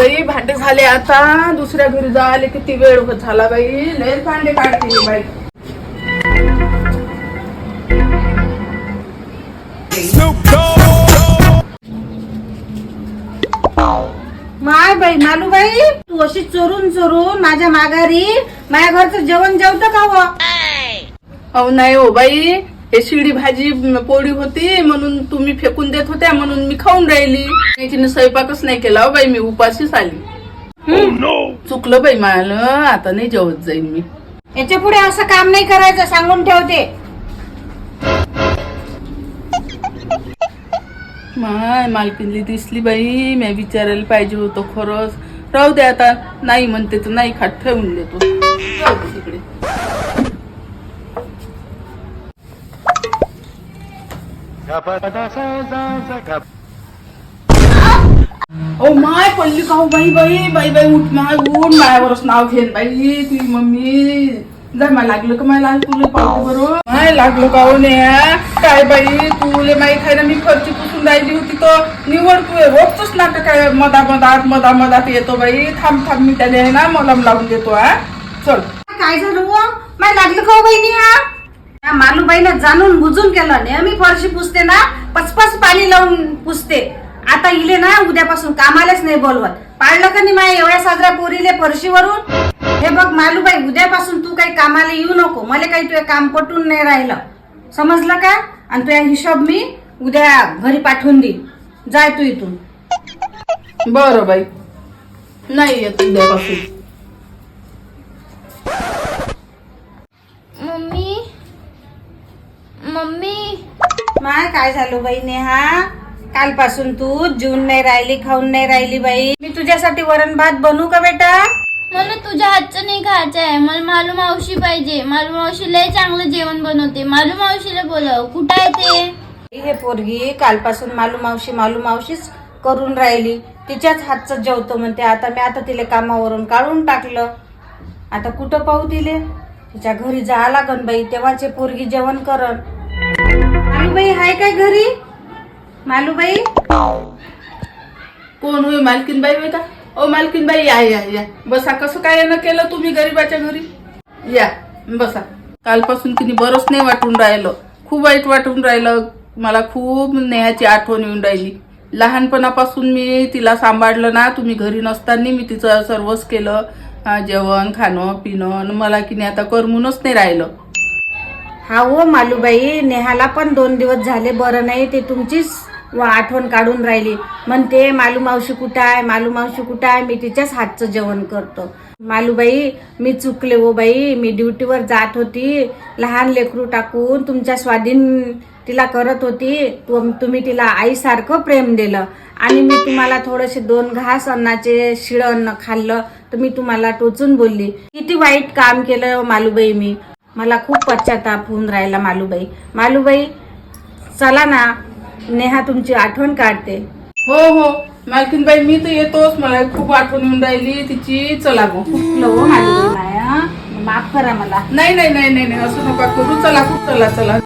बाई भांडे झाले आता. दुसऱ्या घरी जायला किती वेळ होत झाला बाई. लय भांडे काढते बाई. माय बाई मालूबाई तू अशी चोरून चोरून माझ्या माघारी माझ्या घरचं जेवण जेवतं का हो अहो नाही हो बाई. हे शिडी भाजी म, पोळी होती म्हणून तुम्ही फेकून देत होत्या म्हणून मी खाऊन राहिली. तिने स्वयंपाकच नाही केला हो बाई मी उपाशीच आली. चुकलं बाई मला आता नाही जेवत जाईन मी. याच्यापुढे असं काम नाही करायचं सांगून ठेवते. माय मालकीनली दिसली बाई मी विचारायला पाहिजे होतं खरंच. राहू दे आता नाही म्हणते तर नाही खात ठेवून देतो. तिकडे. ओ माय पडली का हो बाई बाई बाई बाई उठ माय उठ मायावरच नाव घेन बाई तुझी मम्मी. जर मला लागलं का मला तुला पाहतो बरोबर माय लागलं का हो नेहा काय बाई तुले माहीत आहे ना मी फरची पुसून राहिली होती तर निवड तू रोजच ना का काय मधा मधात मधा मधात येतो बाई. थांब थांब मी त्याने आहे ना मलम लावून देतो हा. चल. काय झालं हो? माय लागलं का हो बहिणी हा? या मालूबाईनं जाणून बुजून केलं. नेहमी फरशी पुसते ना पचपच पाणी लावून पुसते. आता इले ना उद्यापासून कामालाच नाही बोलवत. पाळलं का नाही माझ्या एवढ्या साजऱ्या पोरीले फरशीवरून? हे बघ मालूबाई उद्यापासून तू काही कामाला येऊ नको. मला काही तुझे काम पटून नाही राहिलं. समजलं का? आणि तुझ्या हिशोब मी उद्या घरी पाठवून देईन. जाय तू इथून. बरं बाई. नाही येत उद्यापासून मम्मी मम्मी माय काय झालं बाई नेहा कालपासून तू जेवून नाही राहिली खाऊन नाही राहिली बाई. मी तुझ्यासाठी वरण भात बनवू का बेटा? मला तुझ्या हातचं नाही खायचं आहे. मला मालू मावशी पाहिजे. मालू मावशी लय चांगलं जेवण बनवते. मालू मावशीला बोलव कुठं आहे ते? हे पोरगी कालपासून मालू मावशी मालू मावशीच करून राहिली. तिच्याच हातचं जेवतो म्हणते. आता मी आता तिला कामावरून काढून टाकलं. आता कुठं पाहू तिले? तिच्या घरी जा लागन बाई. तेव्हाचे पोरगी जेवण करन. मालूबाई आहे काय घरी? मालूबाई? कोण होय? मालकीनबाई होय का? ओ मालकीनबाई या या या. बसा. कसं काय न केलं तुम्ही गरीबाच्या घरी? या बसा. कालपासून तिने बरंच नाही वाटून राहिलं. खूप वाईट वाटून राहिलं. मला खूप नेहाची आठवण येऊन राहिली. लहानपणापासून मी तिला सांभाळलं ना तुम्ही घरी नसताना मी तिचं सर्वच केलं. जेवण खाणं पिणं मला की नाही आता करमूनच नाही राहिलं. हा हो मालूबाई नेहाला पण दोन दिवस झाले बरं नाही ते तुमचीच आठवण काढून राहिली. म्हणते मालू मावशी कुठं आहे? मालू मावशी कुठं आहे? मी तिच्याच हातचं जेवण करतो. मालूबाई मी चुकले हो बाई. मी ड्युटीवर जात होती. लहान लेकरू टाकून तुमच्या स्वाधीन तिला करत होती. तुम्ही तिला आईसारखं प्रेम दिलं. आणि मी तुम्हाला थोडेसे दोन घास अन्नाचे शिळं अन्न खाल्लं तर मी तुम्हाला टोचून बोलली. किती वाईट काम केलं मालूबाई मी. मला खूप पश्चाताप होऊन राहिला मालूबाई. मालूबाई चला ना. नेहा तुमची आठवण काढते. हो हो. मालकीन बाई मी तर येतोच. मला खूप आठवण येऊन राहिली. तिची चला गो. चुकलो मालूबाई माया माफ करा मला. नाही नाही नाही नाही नाही, असं नका करू. चला खूप चला चला.